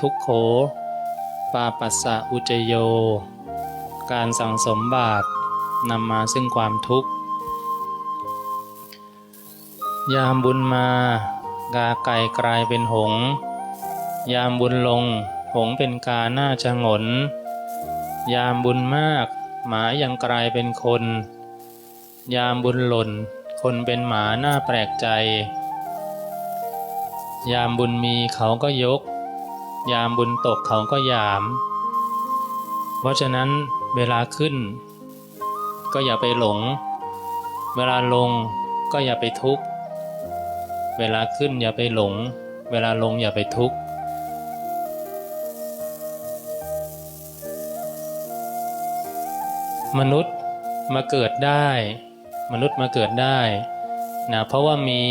ทุกโข ปาปัสสะอุจโย การสั่งสมบาตนำมาซึ่งความทุกข์ ยามบุญมากาไก่กลายเป็นหง ยามบุญลง หงเป็นกาหน้าชะงน ยามบุญมาก หมายังกลายเป็นคน ยามบุญหล่น คนเป็นหมาหน้าแปลกใจ ยามบุญมีเขาก็ยก ยามบุญตกเขาก็ยาม เพราะฉะนั้นเวลาขึ้น ก็อย่าไปหลง เวลาลงก็อย่าไปทุกข์ เวลาขึ้นอย่าไปหลง เวลาลงอย่าไปทุกข์มนุษย์มาเกิดได้ มนุษย์มาเกิดได้นะเพราะว่ามี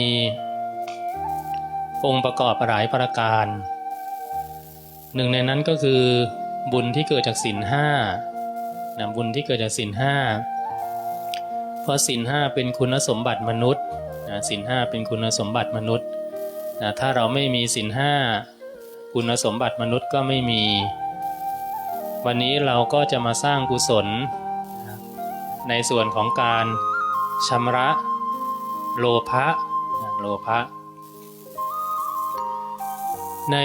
องค์ประกอบหลายประการ หนึ่งในนั้นก็คือบุญที่เกิดจากศีลห้านะบุญที่เกิดจากศีลห้าเพราะศีลห้าเป็นคุณสมบัติมนุษย์นะศีลห้าเป็นคุณสมบัติมนุษย์นะถ้าเราไม่มีศีลห้าคุณสมบัติมนุษย์ก็ไม่มี วันนี้เราก็จะมาสร้างกุศล ในส่วนของการชำระโลภะนะโลภะ ใน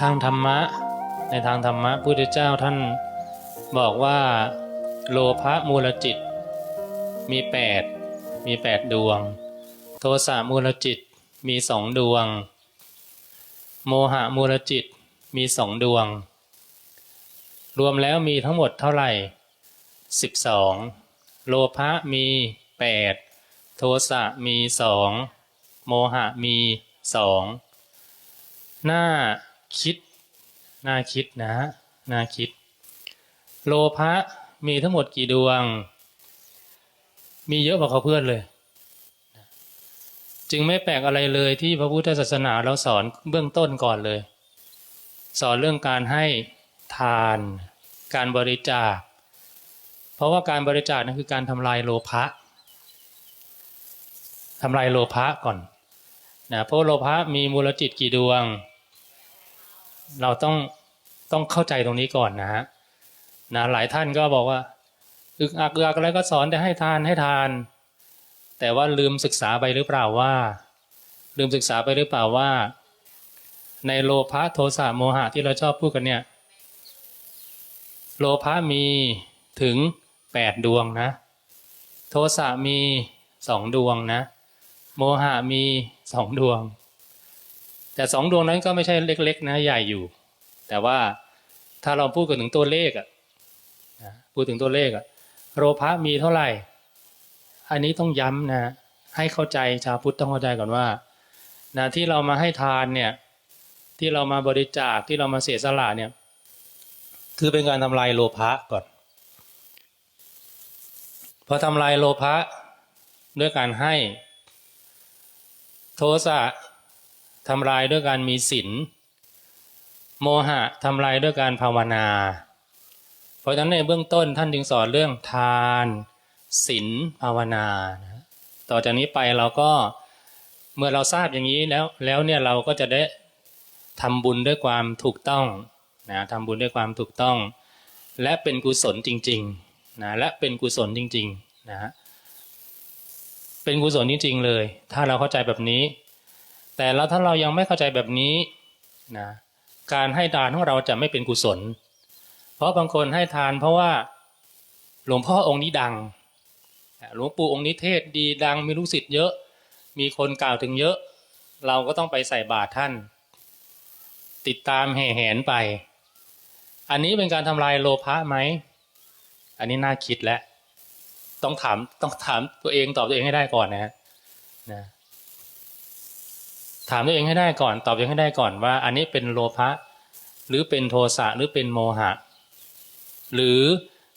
ทางธรรมะ ในทางธรรมะพุทธเจ้าท่านบอกว่าโลภะมูลจิต มี 8 มี 8 ดวง โทสะมูลจิตมีสองดวง โมหะมูลจิตมีสองดวง รวมแล้วมีทั้งหมดเท่าไหร่ 12 โลภะมี 8 โทสะมีสองโมหะมีสอง น่าคิดน่าคิดนะน่าคิด โลภะมีทั้งหมดกี่ดวง มีเยอะกว่าเขาเพื่อนเลย จึงไม่แปลกอะไรเลยที่พระพุทธศาสนาเราสอนเบื้องต้นก่อนเลย สอนเรื่องการให้ทาน การบริจาค เพราะว่าการบริจาคนั่นคือการทำลายโลภะทำลายโลภะก่อน นะเพราะโลภะมีมูลจิตกี่ดวง เราต้องต้องเข้าใจตรงนี้ก่อนนะฮะนะหลายท่านก็บอกว่า อึกอักอึกอักอะไรก็สอนแต่ให้ทานให้ทาน แต่ว่าลืมศึกษาไปหรือเปล่าว่า ลืมศึกษาไปหรือเปล่าว่า ในโลภะโทสะโมหะที่เราชอบพูดกันเนี่ยโลภะมีถึงแปดดวงนะ โทสะมีสองดวงนะ โมหะมี สองดวง แต่สองดวงนั้นก็ไม่ใช่เล็ก ๆ นะใหญ่อยู่ แต่ว่าถ้าเราพูดกันถึงตัวเลขอะนะพูดถึงตัวเลขอะโลภะมีเท่าไหร่ อันนี้ต้องย้ำนะให้เข้าใจชาวพุทธต้องเข้าใจก่อนว่านะที่เรามาให้ทานเนี่ยที่เรามาบริจาคที่เรามาเสียสละเนี่ย คือเป็นการทำลายโลภะก่อน พอทำลายโลภะด้วยการให้ โทสะทำลายด้วยการมีศีลโมหะทำลายด้วยการภาวนา เพราะฉะนั้นในเบื้องต้นท่านจึงสอนเรื่องทานศีลภาวนานะต่อจากนี้ไปเราก็เมื่อเราทราบอย่างนี้แล้วแล้วเนี่ยเราก็จะได้ทำบุญด้วยความถูกต้องนะทำบุญด้วยความถูกต้อง และเป็นกุศลจริงๆนะและเป็นกุศลจริงๆนะฮะ เป็นกุศลจริงๆเลย ถ้าเราเข้าใจแบบนี้ แต่แล้วถ้าเรายังไม่เข้าใจแบบนี้นะการให้ทานของเราจะไม่เป็นกุศล เพราะบางคนให้ทานเพราะว่าหลวงพ่อองค์นี้ดังหลวงปู่องค์นี้เทศดีดังมีลูกศิษย์เยอะ มีคนกล่าวถึงเยอะ เราก็ต้องไปใส่บาตรท่าน ติดตามแห่แหนไป อันนี้เป็นการทำลายโลภะไหม อันนี้น่าคิดแล้ว ต้องถามต้องถามตัวเองตอบตัวเองให้ได้ก่อนนะฮะนะถามตัวเองให้ได้ก่อน ตอบตัวเองให้ได้ก่อนว่า อันนี้เป็นโลภะหรือเป็นโทสะหรือเป็นโมหะ หรือ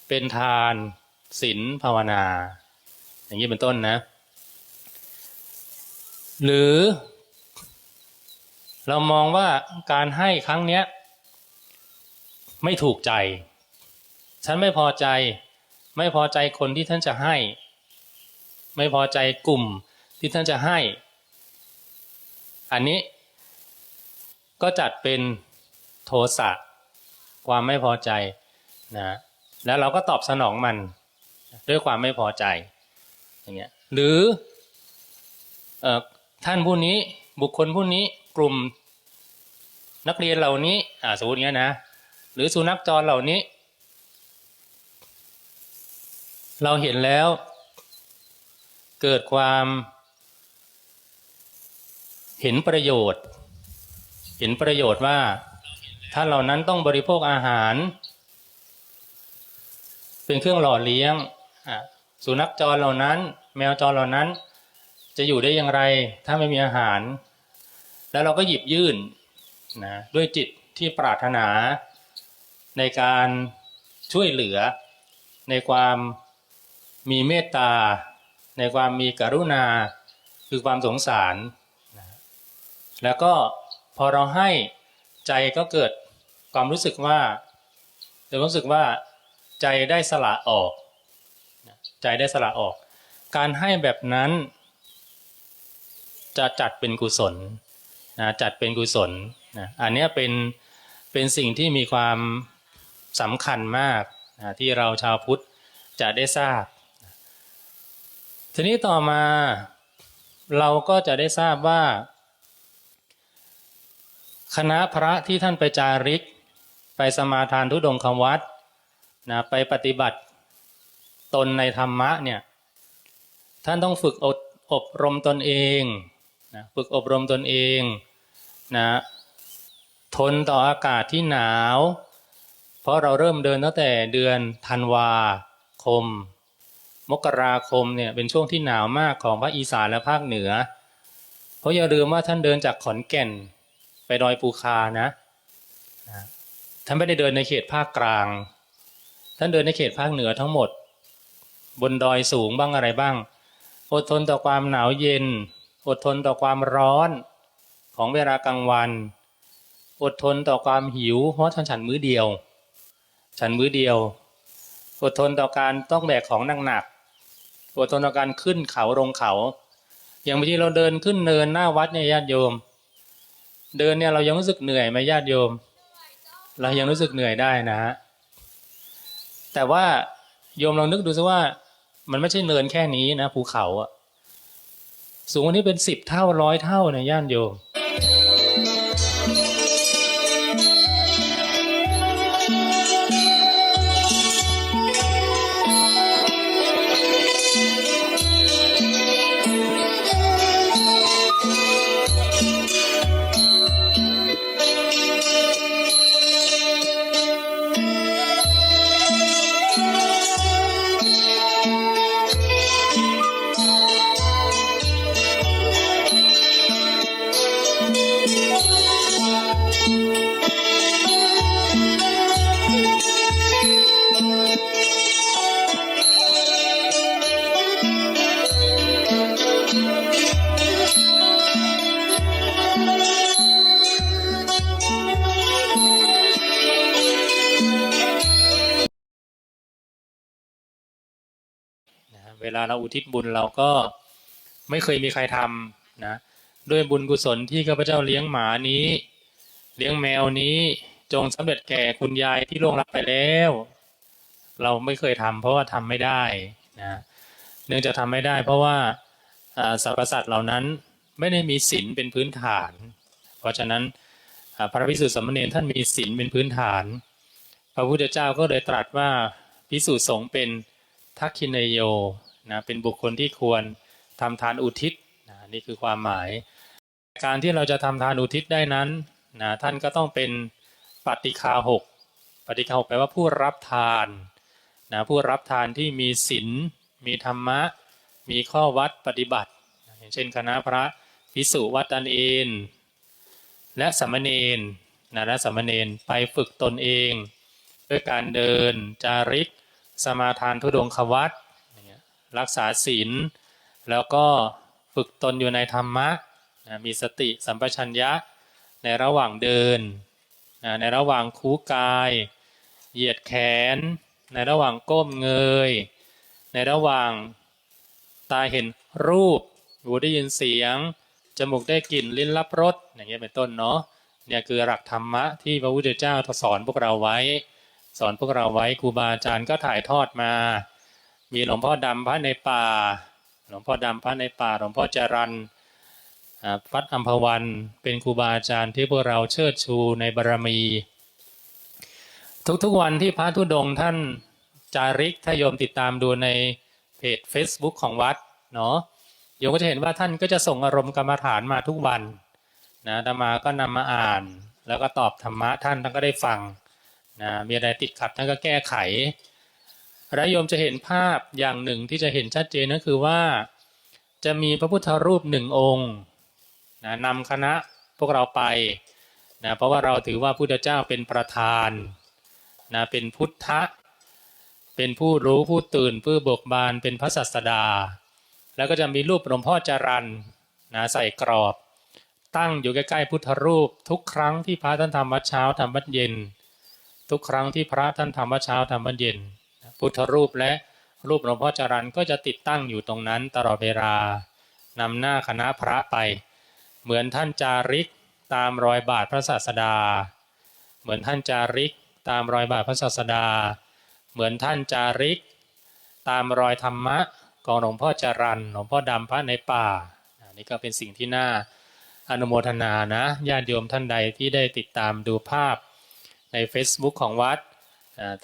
เป็นทานศีลภาวนา อย่างนี้เป็นต้นนะ หรือเรามองว่าการให้ครั้งเนี้ย ไม่ถูกใจ ฉันไม่พอใจ ไม่พอใจคนที่ท่านจะให้ ไม่พอใจกลุ่มที่ท่านจะให้ อันนี้ก็จัดเป็นโทสะความไม่พอใจนะแล้วเราก็ตอบสนองมันด้วยความไม่พอใจอย่างเงี้ยหรืออท่านผู้นี้บุคคลผู้นี้กลุ่มนักเรียนเหล่านี้อ่าสมมติเงี้ยนะหรือสุนัขจรเหล่านี้ เราเห็นแล้ว เกิดความ เห็นประโยชน์ เห็นประโยชน์ว่าท่านเหล่านั้นต้องบริโภคอาหาร เป็นเครื่องหล่อเลี้ยงสุนัขจรเหล่านั้น แมวจรเหล่านั้น จะอยู่ได้อย่างไร ถ้าไม่มีอาหาร แล้วเราก็หยิบยื่นนะด้วยจิตที่ปรารถนาในการช่วยเหลือในความ มีเมตตา ในความมีกรุณา คือความสงสารนะแล้วก็พอเราให้ใจก็เกิดความรู้สึกว่าจะรู้สึกว่าใจได้สละออกนะใจได้สละออก การให้แบบนั้น จะจัดเป็นกุศลนะจัดเป็นกุศลนะอันนี้เป็นเป็นสิ่งที่มีความสำคัญมากนะที่เราชาวพุทธจะได้ทราบ ทีนี้ต่อมาเราก็จะได้ทราบว่า คณะพระที่ท่านไปจาริก ไปสมาทานทุดงควัตนะไปปฏิบัติตนในธรรมะเนี่ยท่านต้องฝึกอดอบรมตนเองนะฝึกอบรมตนเองนะทนต่ออากาศที่หนาว เพราะเราเริ่มเดินตั้งแต่เดือนธันวาคม มกราคมเนี่ยเป็นช่วงที่หนาวมากของภาคอีสานและภาคเหนือ เพราะอย่าลืมว่าท่านเดินจากขอนแก่นไปดอยปูคานะท่านไม่ได้เดินในเขตภาคกลาง ท่านเดินในเขตภาคเหนือทั้งหมด บนดอยสูงบ้างอะไรบ้าง อดทนต่อความหนาวเย็น อดทนต่อความร้อนของเวลากลางวัน อดทนต่อความหิว เพราะท่านฉันมื้อเดียว ฉันมื้อเดียว อดทนต่อการต้องแบกของหนัก อดทนต่อการขึ้นเขาลงเขา อย่างบางทีเราเดินขึ้นเนินหน้าวัดเนี่ยญาติโยม เดินเนี่ยเรายังรู้สึกเหนื่อยไหมญาติโยม เรายังรู้สึกเหนื่อยได้นะฮะแต่ว่าโยมลองนึกดูซิว่า มันไม่ใช่เนินแค่นี้นะภูเขาอะสูงกว่านี้เป็นสิบเท่าร้อยเท่านะญาติโยม ลาเราอุทิศบุญเราก็ไม่เคยมีใครทำนะด้วยบุญกุศลที่ข้าพเจ้าเลี้ยงหมานี้ เลี้ยงแมวนี้จงสำเร็จแก่คุณยายที่ล่วงลับไปแล้ว เราไม่เคยทำเพราะว่าทำไม่ได้นะเนื่องจากทำไม่ได้ เพราะว่าอ่าสรรพสัตว์เหล่านั้นไม่ได้มีศีลเป็นพื้นฐาน เพราะฉะนั้นพระพิสุทธิสมเณรท่านมีศีลเป็นพื้นฐาน พระพุทธเจ้าก็เลยตรัสว่าพิสุสงฆ์เป็นทักขินโย นะเป็นบุคคลที่ควรทำทานอุทิศนะนี่คือความหมาย การที่เราจะทำทานอุทิศได้นั้นนะท่านก็ต้องเป็นปฏิคาหกปฏิคาหกแปลว่าผู้รับทานนะผู้รับทานที่มีศีลมีธรรมะ มีข้อวัดปฏิบัติ อย่างเช่นคณะพระพิสุวัดตันเอนและสามเณรนะและสามเณรไปฝึกตนเอง ด้วยการเดินจาริก สมาทานทุดงควัต รักษาศีลแล้วก็ฝึกตนอยู่ในธรรมะนะมีสติสัมปชัญญะในระหว่างเดินนะในระหว่างคูกาย เหยียดแขน ในระหว่างก้มเงย ในระหว่างตาเห็นรูปหูได้ยินเสียง จมูกได้กลิ่นลิ้นรับรสอย่างเงี้ยเป็นต้นเนาะเนี่ยคือหลักธรรมะที่พระพุทธเจ้าสอนพวกเราไว้ สอนพวกเราไว้ครูบาอาจารย์ก็ถ่ายทอดมา มีหลวงพ่อดำพระในป่า หลวงพ่อดำพระในป่า หลวงพ่อจรันอ่าวัดอัมพวันเป็นครูบาอาจารย์ที่พวกเราเชิดชูในบารมี ทุกๆวันที่พระธุดงท่านจาริกถ้าโยมติดตามดูในเพจ Facebook ของวัดเนาะโยมก็จะเห็นว่าท่านก็จะส่งอารมณ์กรรมฐานมาทุกวันนะอาตมาก็นำมาอ่าน แล้วก็ตอบธรรมะท่านท่านก็ได้ฟังนะมีอะไรติดขัดท่านก็แก้ไข และโยมจะเห็นภาพอย่างหนึ่งที่จะเห็นชัดเจนก็คือว่า จะมีพระพุทธรูปหนึ่งองค์นะนำคณะพวกเราไปนะเพราะว่าเราถือว่าพุทธเจ้าเป็นประธานนะเป็นพุทธะเป็นผู้รู้ผู้ตื่นผู้เบิกบานเป็นพระสัสดา แล้วก็จะมีรูปหลวงพ่อจรันนะใส่กรอบ ตั้งอยู่ใกล้ๆพุทธรูป ทุกครั้งที่พระท่านทำวัดเช้าทำวัดเย็น ทุกครั้งที่พระท่านทำวัดเช้าทำวัดเย็น พุทธรูปและรูปหลวงพ่อจรันก็จะติดตั้งอยู่ตรงนั้นตลอดเวลานำหน้าคณะพระไป เหมือนท่านจาริกตามรอยบาทพระศาสดา เหมือนท่านจาริกตามรอยบาทพระศาสดา เหมือนท่านจาริก ตามรอยธรรมะของหลวงพ่อจรันหลวงพ่อดำพระในป่าอันนี้ก็เป็นสิ่งที่น่าอนุโมทนานะญาติโยมท่านใดที่ได้ติดตามดูภาพใน Facebook ของวัด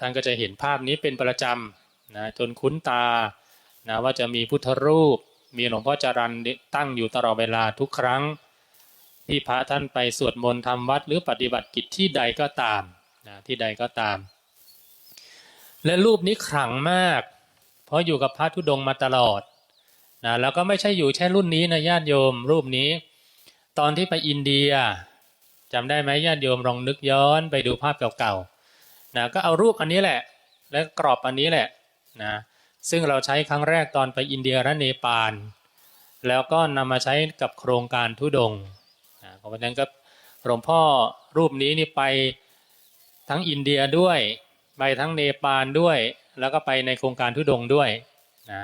ท่านก็จะเห็นภาพนี้เป็นประจำนะจนคุ้นตานะว่าจะมีพุทธรูป มีหลวงพ่อจรันตั้งอยู่ตลอดเวลาทุกครั้ง ที่พระท่านไปสวดมนต์ทำวัดหรือปฏิบัติกิจที่ใดก็ตามนะที่ใดก็ตาม และรูปนี้ขลังมาก เพราะอยู่กับพระธุดงมาตลอดนะแล้วก็ไม่ใช่อยู่แค่รุ่นนี้นะญาติโยมรูปนี้ ตอนที่ไปอินเดียจำได้ไหมญาติโยมลองนึกย้อนไปดูภาพเก่าๆ นะก็เอารูปอันนี้แหละ และกรอบอันนี้แหละนะซึ่งเราใช้ครั้งแรกตอนไปอินเดียและเนปาลแล้วก็นำมาใช้กับโครงการทุดงค์นะเพราะฉะนั้นก็หลวงพ่อรูปนี้นี่ไปทั้งอินเดียด้วยไปทั้งเนปาลด้วย แล้วก็ไปในโครงการทุดงด้วยนะ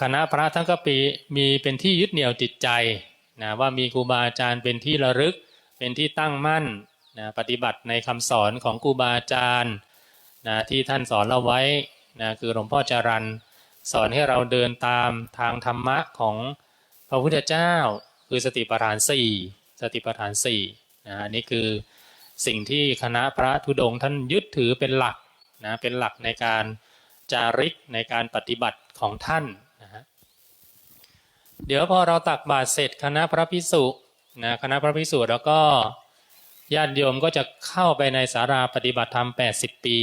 คณะพระท่านก็ปีมีเป็นที่ยึดเหนี่ยวจิตใจนะว่ามีครูบาอาจารย์เป็นที่ระลึกเป็นที่ตั้งมั่น นะปฏิบัติในคำสอนของครูบาอาจารย์นะที่ท่านสอนเราไว้นะคือหลวงพ่อจรันสอนให้เราเดินตามทางธรรมะของพระพุทธเจ้า คือสติปัฏฐานสี่สติปัฏฐานสี่นะอันนี้คือสิ่งที่คณะพระธุดงค์ท่านยึดถือเป็นหลักนะเป็นหลักในการจาริกในการปฏิบัติของท่านนะฮะเดี๋ยวพอเราตักบาตรเสร็จคณะพระพิสุนะคณะพระพิสุแล้วก็ ญาติโยมก็จะเข้าไปในสาราปฏิบัติธรรม 80 ปี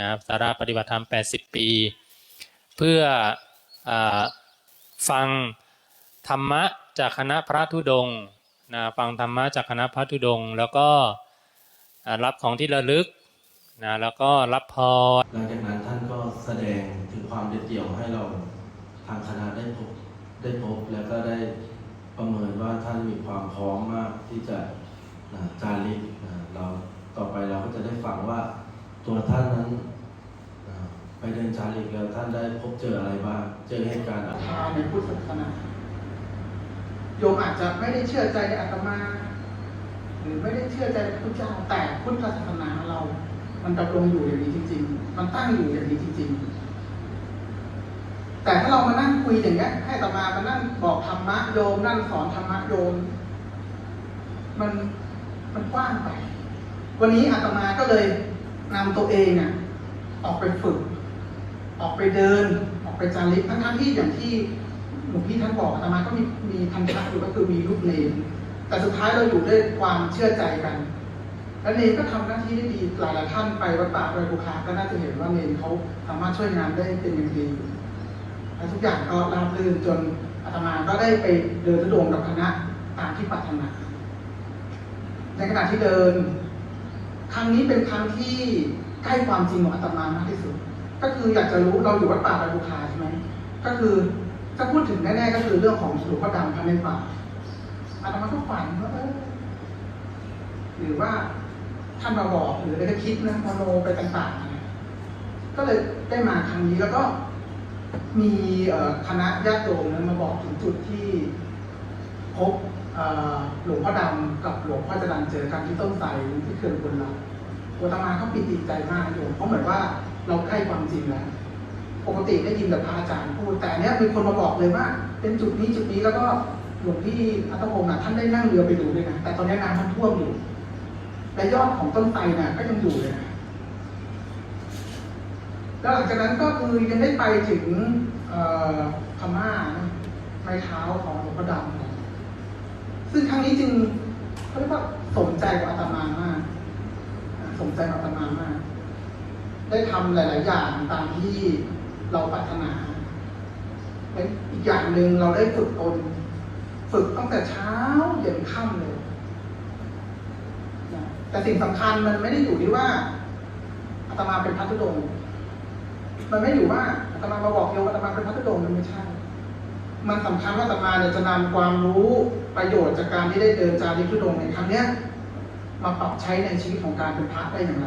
นะสาราปฏิบัติธรรม 80 ปี เพื่ออฟังธรรมะจากคณะพระธุดงนะฟังธรรมะจากคณะพระธุดง แล้วก็รับของที่ระลึกนะแล้วก็รับพรหลังจากนั้นท่านก็แสดงถึงความเด็ดเดี่ยวให้เราทางคณะได้พบได้พบแล้วก็ได้ประเมินว่าท่านมีความพร้อมมากที่จะ จาริกเราต่อไปเราก็จะได้ฟังว่าตัวท่านนั้นไปเดินจาริกแล้วท่านได้พบเจออะไรบ้างเจอเหตุการณ์อะไรในพุทธศาสนาโยมอาจจะไม่ได้เชื่อใจในอาตมา หรือไม่ได้เชื่อใจในพระเจ้าแต่พุทธศาสนาเรา มันดำรงอยู่อย่างนี้จริง ๆ มันตั้งอยู่อย่างนี้จริง ๆ แต่ถ้าเรามานั่งคุยอย่างเงี้ยให้อาตมามานั่งบอกธรรมะโยมนั่งสอนธรรมะโยม มัน มันกว้างไป วันนี้อาตมาก็เลยนำตัวเองอะออกไปฝึก ออกไปเดิน ออกไปจาริกทั้งๆที่อย่างที่หลวงพี่ท่านบอกอาตมาก็มีมีพันธะอยู่ก็คือมีลูกเนรแต่สุดท้ายเราอยู่ด้วยความเชื่อใจกัน และเนรก็ทำหน้าที่ได้ดีหลายๆท่านไปวัดป่าดอยภูคาก็น่าจะเห็นว่าเนรเขาสามารถช่วยงานได้เป็นอย่างดีและทุกอย่างก็ราบรื่นจนอาตมาก็ได้ไปเดินทุดงกับคณะตามที่ปรารถนา ในขณะที่เดิน ครั้งนี้เป็นครั้งที่ใกล้ความจริงของอาตมามากที่สุด ก็คืออยากจะรู้เราอยู่วัดป่าดอยบุคาใช่ไหมก็คือถ้าพูดถึงแน่ๆก็คือเรื่องของหลวงพ่อดำพระในป่าอาตมาก็ฝันว่าเออหรือว่าท่านมาบอกหรืออะไรก็คิดนะมโนไปต่างๆ ก็เลยได้มาครั้งนี้แล้วก็มีคณะญาติโยมมาบอกถึงจุดที่พบ หลวงพ่อดำกับหลวงพ่อจรันเจอกันที่ต้นไทรที่เขื่อนกุลละโอตมาเขาปิติใจมากโยมเพราะเหมือนว่าเราใกล้ความจริงแล้วปกติได้ยินแต่พระอาจารย์พูด แต่นเนี้ยมีคนมาบอกเลยว่า เป็นจุดนี้จุดนี้แล้วก็หลวงพี่อัตพงน่ะท่านได้นั่งเรือไปดูด้วยนะแต่ตอนนี้น้ำมันท่วมอยู่และยอดของต้นไทรน่ะก็ยังอยู่เลยนะแล้วหลังจากนั้นก็คือยังได้ไปถึงเอ่อพม่านะไม้เท้าของหลวงพ่อดำ ซึ่งครั้งนี้จึงเขาเรียกว่าสมใจกับอาตมามาก สมใจกับอาตมามาก ได้ทำหลาย ๆ อย่างตามที่เราปรารถนาและอีกอย่างหนึ่งเราได้ฝึกตน ฝึกตั้งแต่เช้าเย็นค่ำเลย แต่สิ่งสำคัญมันไม่ได้อยู่ที่ว่าอาตมาเป็นพัทธุดงค์มันไม่อยู่ว่าอาตมามาบอกโยมอาตมาเป็นพัทธุดงค์มันไม่ใช่ มันสำคัญว่าอาตมาเนี่ยจะนำความรู้ ประโยชน์จากการที่ได้เดินจาริกธุดงค์ในครั้งนี้มาปรับใช้ในชีวิตของการเป็นพระได้อย่างไร